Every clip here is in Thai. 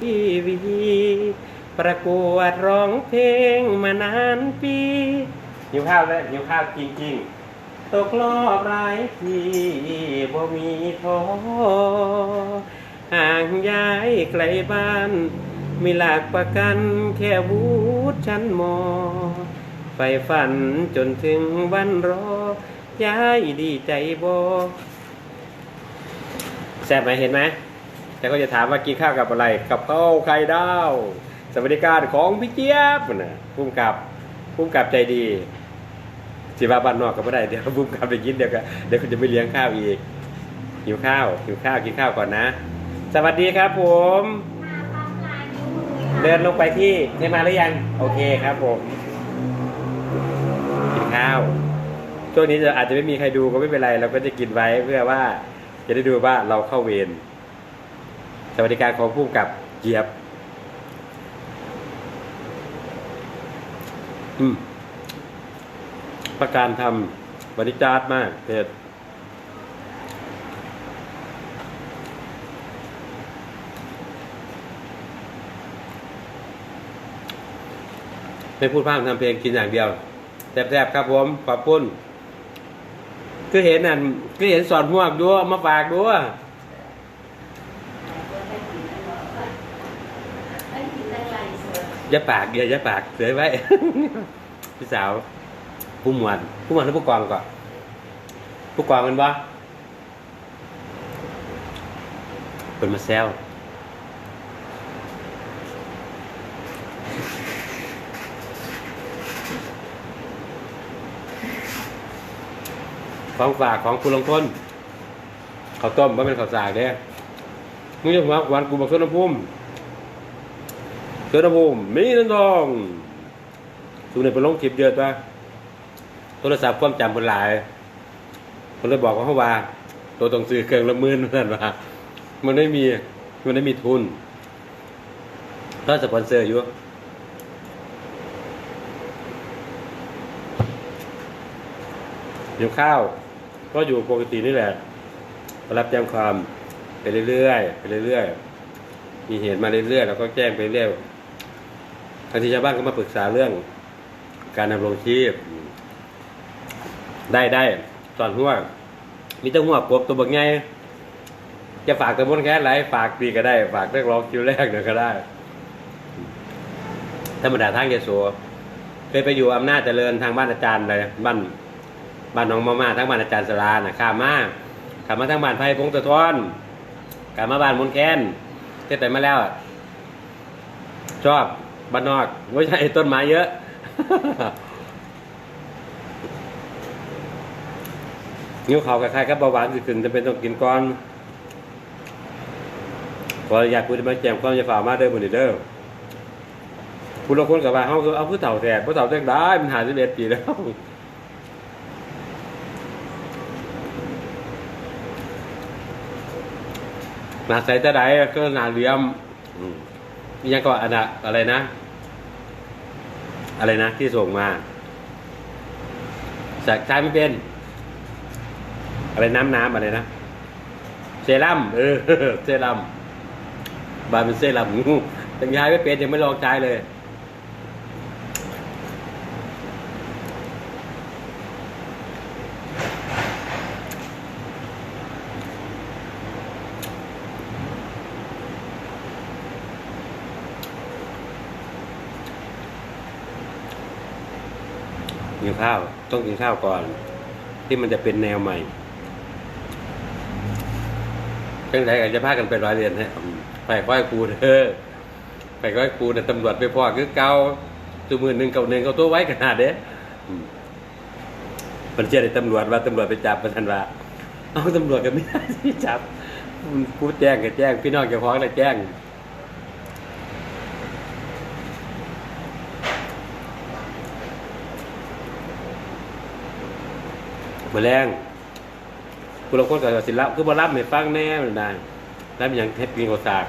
ทีวี ประกวดร้องเพลงมานานปีหิวข้าวแล้วหิวข้าวจริงๆ ตกรอบหลายที่บ่มีท้อห่างย้ายไกลบ้าน มีหลักประกันแค่วูดชั้นมอไปฝันจนถึงวันรอ ย้ายดีใจบ่แซ่บไหมเห็นไหม แต่ก็จะถามว่ากินข้าวกับอะไร กับข้าวไข่ดาว สวัสดิการของพี่เจี๊ยบนะพุ่มกับพุ่มกับใจดีสิว่าบ้านนอกก็ไม่ได้เดี๋ยวพุ่มกับไปกินเดี๋ยวก็เดี๋ยวเขาจะไม่เลี้ยงข้าวอีกหิวข้าวหิวข้าวกินข้าวก่อนนะ สวัสดีครับผม เดินลงไปที่ได้มาหรือยัง โอเคครับผมกินข้าวช่วงนี้จะอาจจะไม่มีใครดูก็ไม่เป็นไร เราก็จะกินไว้เพื่อว่าจะได้ดูว่าเราเข้าเวร สวัสดิการของผู้กับเกียบ อืมประการทำบริจาคมากเผ็ดไม่พูดพร่ำทำเพลงกินอย่างเดียวแซ่บๆครับผมขอบคุณคือเห็นนั่นคือเห็นสอนหมวกด้วยมาฝากด้วย ย่าปากอย่าย่าปากเสือไว้ พี่สาวผู้หมวดผู้หมวดหรือผู้กองก่อนผู้กองมันบ่เป็นมาแซวของฝากของคุณลงคนข้าวต้มไม่เป็นข้าวสากเด้มึงจะหัวหวานกูบอกส้นน้ำพุ่ม เสือระภูมิมีนันทองสุนในเป็นลงคลิปเยอะตัวโทรศัพท์ความจำเป็นหลายคนเลยบอกว่าเขาว่า ตัวต้องซื้อเครื่องละหมื่นนั่นว่ามันไม่มีมันไม่มีทุนถ้าสปอนเซอร์อยู่อยู่ข้าว ก็อยู่ปกตินี่แหละรับแจ้งความไปเรื่อยๆไปเรื่อยๆมีเหตุมาเรื่อยๆเราก็แจ้งไปเรื่อย บางทีชาวบ้านก็มาปรึกษาเรื่อง การดำรงชีพ ได้ได้ตอนหัวมีเจ้าหัวกบตัวบักไงจะฝากกระบวนแค่ไรฝากปีก็ได้ ฝากเรียกร้องคิวแรกเนี่ยก็ได้ธรรมดาทางเยโสเคยไปอยู่อำนาจเจริญทางบ้านอาจารย์เลยบ้านบ้านน้องมาม่าทั้งบ้านอาจารย์สรานะข้ามาข้ามาทั้งบ้านไผ่พงศธรกลับมาบ้านมนแคนเทศไปมาแล้ว ชอบ บ้านนอกไม่ใช่ต้นไม้เยอะ นิ้วเขาคล้ายๆกับเบาหวานสิขึ้นจะเป็นต้องกินก่อนขออยากคุยมาแจมความจะฝ่ามาเด้อบนเด้อคุณลางคนกับว่าเขาคือเอาผู้เฒ่าแทนผู้เฒ่าแทนได้มันหาสิบเอ็ดปีแล้วหนาใสแต่ใดก็หนาเหลี่ยมม ยังก็อันอะไรนะ อะไรนะ ที่ส่งมาจากใช้ไม่เป็น อะไรน้ำน้ำอะไรนะ เซรั่มเออเซรั่มบานเป็นเซรั่มงูแต่ยายไม่เป็นยังไม่ลองใช้เลย นข้าว ต้องกินข้าวก่อน ที่มันจะเป็นแนวใหม่เรื่องไหนกันจะพากันไปร้อยเรียนฮะไปค่อยครูเธอไปค่อยครูเนี่ยตำรวจไปพ่อคือเกาตัวมือหนึ่งเก่าหนึ่งเขาตัวไว้ขนาดเด้มันเชื่อในตำรวจว่าตำรวจไปจับประชันว่าเอาตำรวจก็ไม่ได้ที่จับกูแจ้งก็แจ้ง พี่น้องเจ้าของเลยแจ้ง แมลงคุณลางคนกับศิลปคือบ่รับไม่ฟังแน่มันได้รับอย่างเทปกินกสาก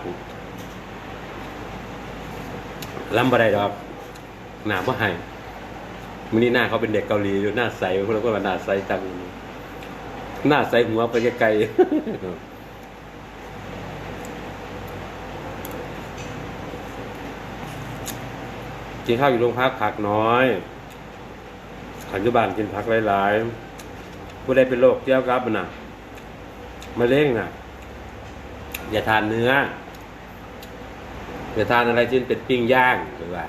รับบ่ได้ดอกหนาบ่ให้มื้อนี้หน้าเขาเป็นเด็กเกาหลีอยู่หน้าใสคุณลางคนว่าหน้าใสจังหน้าใสหัวไปไกลกินข้าวอยู่โรงพักผักน้อยปัจจุบันกินผักหลายๆ ผู้ใดเป็นโรคเกี่ยวกับนะมะเร็งน่ะอย่าทานเนื้อ อย่าทานอะไรที่เป็นปิ้งย่างหรือว่า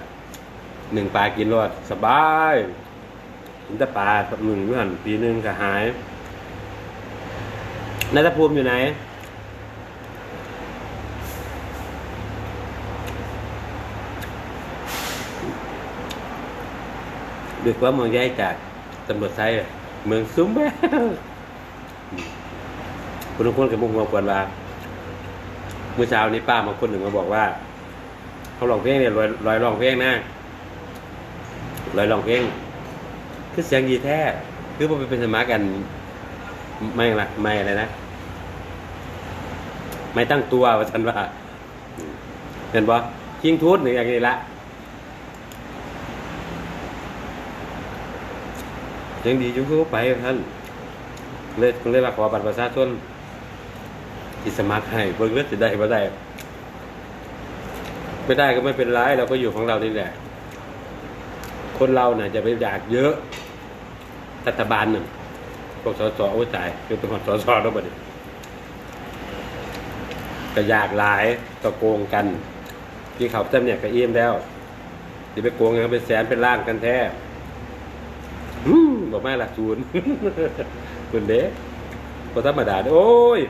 หนึ่งปลากินรอดสบายกินแต่ปลาสักหนึ่งเมื่อหันปีหนึ่งก็หายนัทภูมิอยู่ไหน được quá một giây chạc tầm một say mừng súng bé คุณทุกคนกับมุกงงกวนว่าเมื่อเช้านี้ป้ามาคนหนึ่งมาบอกว่า เขาลองเพลงเนี่ยลอยลอยลองเพลงนะลอยลองเพลงคือเสียงดีแท้ คือพอไปเป็นสมากัน ไม่ละไม่อะไรนะ ไม่ตั้งตัวว่าฉันว่าเห็นปะคิงทูดหนึ่งอย่างนี้ละ ยังดีจุงก็ไปท่านเลยเลยมาขอบัตรประชาชนที่สมัครให้เบิ่งเลือดจะได้บ่ได้ไม่ได้ก็ไม่เป็นไรเราก็อยู่ของเรานี่แหละ คนเราเนี่ยจะไปอยากเยอะรัฐบาลหนึ่งพวกสสโอ้ยตายคือเป็นคนสสแล้วบัดนี้ก็อยากหลายก็โกงกันที่เขาเต็มเนี่ยก็เอี่ยมแล้วที่ไปโกงกันเป็นแสนเป็นล้านกันแท้ บอกแม่ละจูนคุณเด้ก็ธรรมดาโอ้ย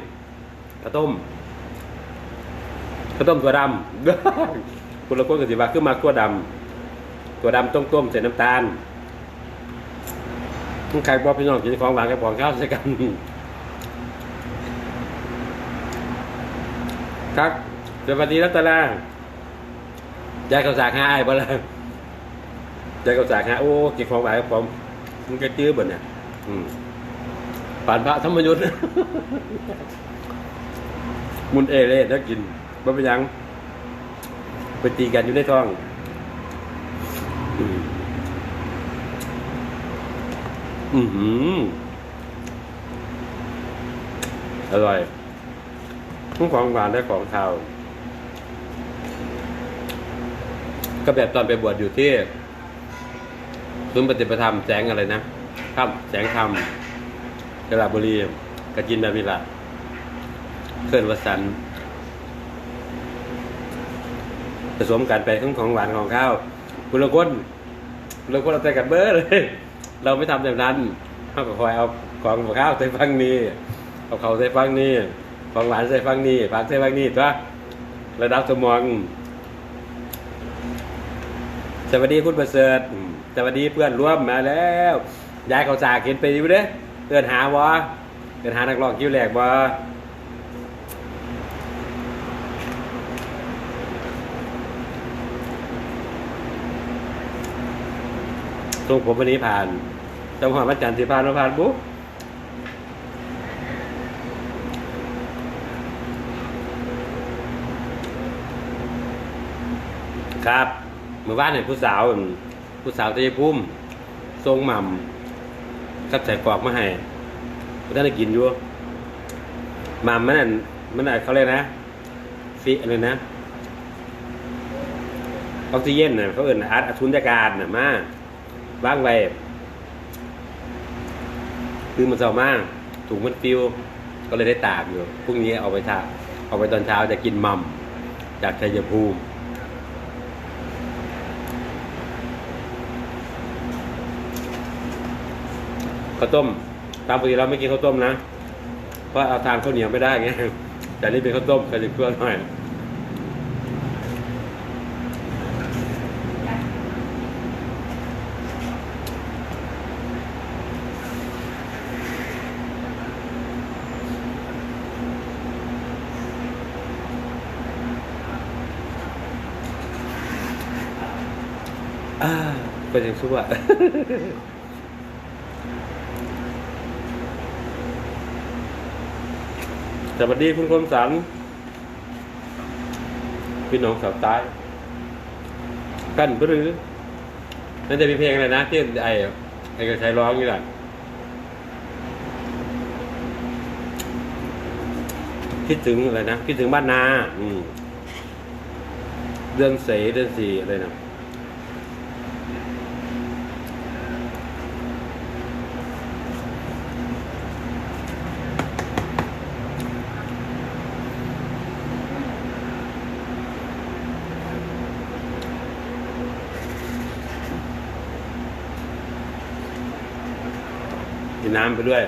ข้าวต้มข้าวต้มตัวดำคุณละคนก็สิว่าคือมาตัวดำตัวดำต้มต้มใส่น้ำตาลใครบอกพี่น้องกินของหวานกับของข้าวใส่กันครับสวัสดีรัตนายายข้าสากห้าไอ้บ่ละยายข้าสากห้าโอ้กินของหวานกับผม มึงจะจื้อบ่เนี่ย อืมป่านพระธรรมยุทธ์มุนเอเล่ถ้ากินบ่เป็นหยังไปตีกันอยู่ในท้องอืมอือหืออร่อยทั้งของหวานและของคาว ก็แบบตอนไปบวชอยู่ที่ ศูนย์ปฏิปธรรมแสงอะไรนะครับแสงธรรมกระลาบุรีกระจินดามิละเคลื่อนวสันผสมกันไปทั้งของหวานของข้าวคุณละคนคุณละคนเราแต่กันเบอร์เลย เราไม่ทำแบบนั้นเขาก็คอยเอาของข้าวใส่ฟังนี้เอาเขาวใส่ฟังนี้ของหวานใส่ฟังนี้ผักใส่ฟังนี้ตัวระดับสมอง สวัสดีคุณประเสริฐอืมสวัสดีเพื่อนร่วมมาแล้วยายเขาจากเห็นไปอยู่เด้อเตือนหาวะเตือนหานักร้องคิวแหลกบ่ส่งผมวันนี้ผ่านจังหวัดวัดจันทร์สิผ่านมาผ่านบุ๊กครับ เมื่อวานเห็นผู้สาวอืมผู้สาวเตยพุ่มทรงหม่ำกับใส่กรอกมาให้ก็ได้กินอยู่หม่ำมันนั่นมันอะไรเขาเรียกนะฟิอะไรนะออกซิเจนน่ะเขาเอื่นอัดทุนยากาศน่ะมาว่างไว้คือมันเศร้ามากถุงมันฟิว ก็เลยได้ตากอยู่พรุ่งนี้เอาไปทาเอาไปตอนเช้าจะกินหม่ำจากชัยภูมิ ข้าวต้ม ตามปกติเราไม่กินข้าวต้มนะเพราะเอาทานข้าวเหนียวไม่ได้ไงแต่นี่เป็นข้าวต้มก็จะเพื่อนหน่อยเป็นอย่างชั่ว วัสดีคุณคมสันพี่น้องสาวใต้กันปรือนั่นจะมีเพลงอะไรนะที่ไอ้ไอ้กระชัยร้องนี่แหละคิดถึงอะไรนะคิดถึงบ้านนา อืม เดือนเสเดือนสี่อะไรนะ น้ำไปด้วย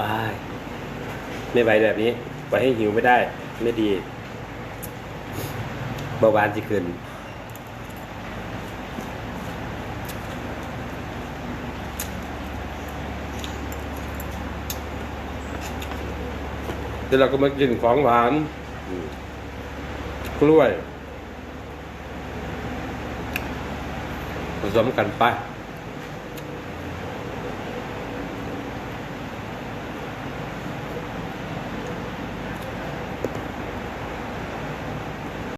อ้ไม่ไหวแบบนี้ปให้หิวไม่ได้ ไม่ดีเบาหวานจะขึ้น เดี๋ยวเราก็มากินของหวานกล้วยผสมกันไป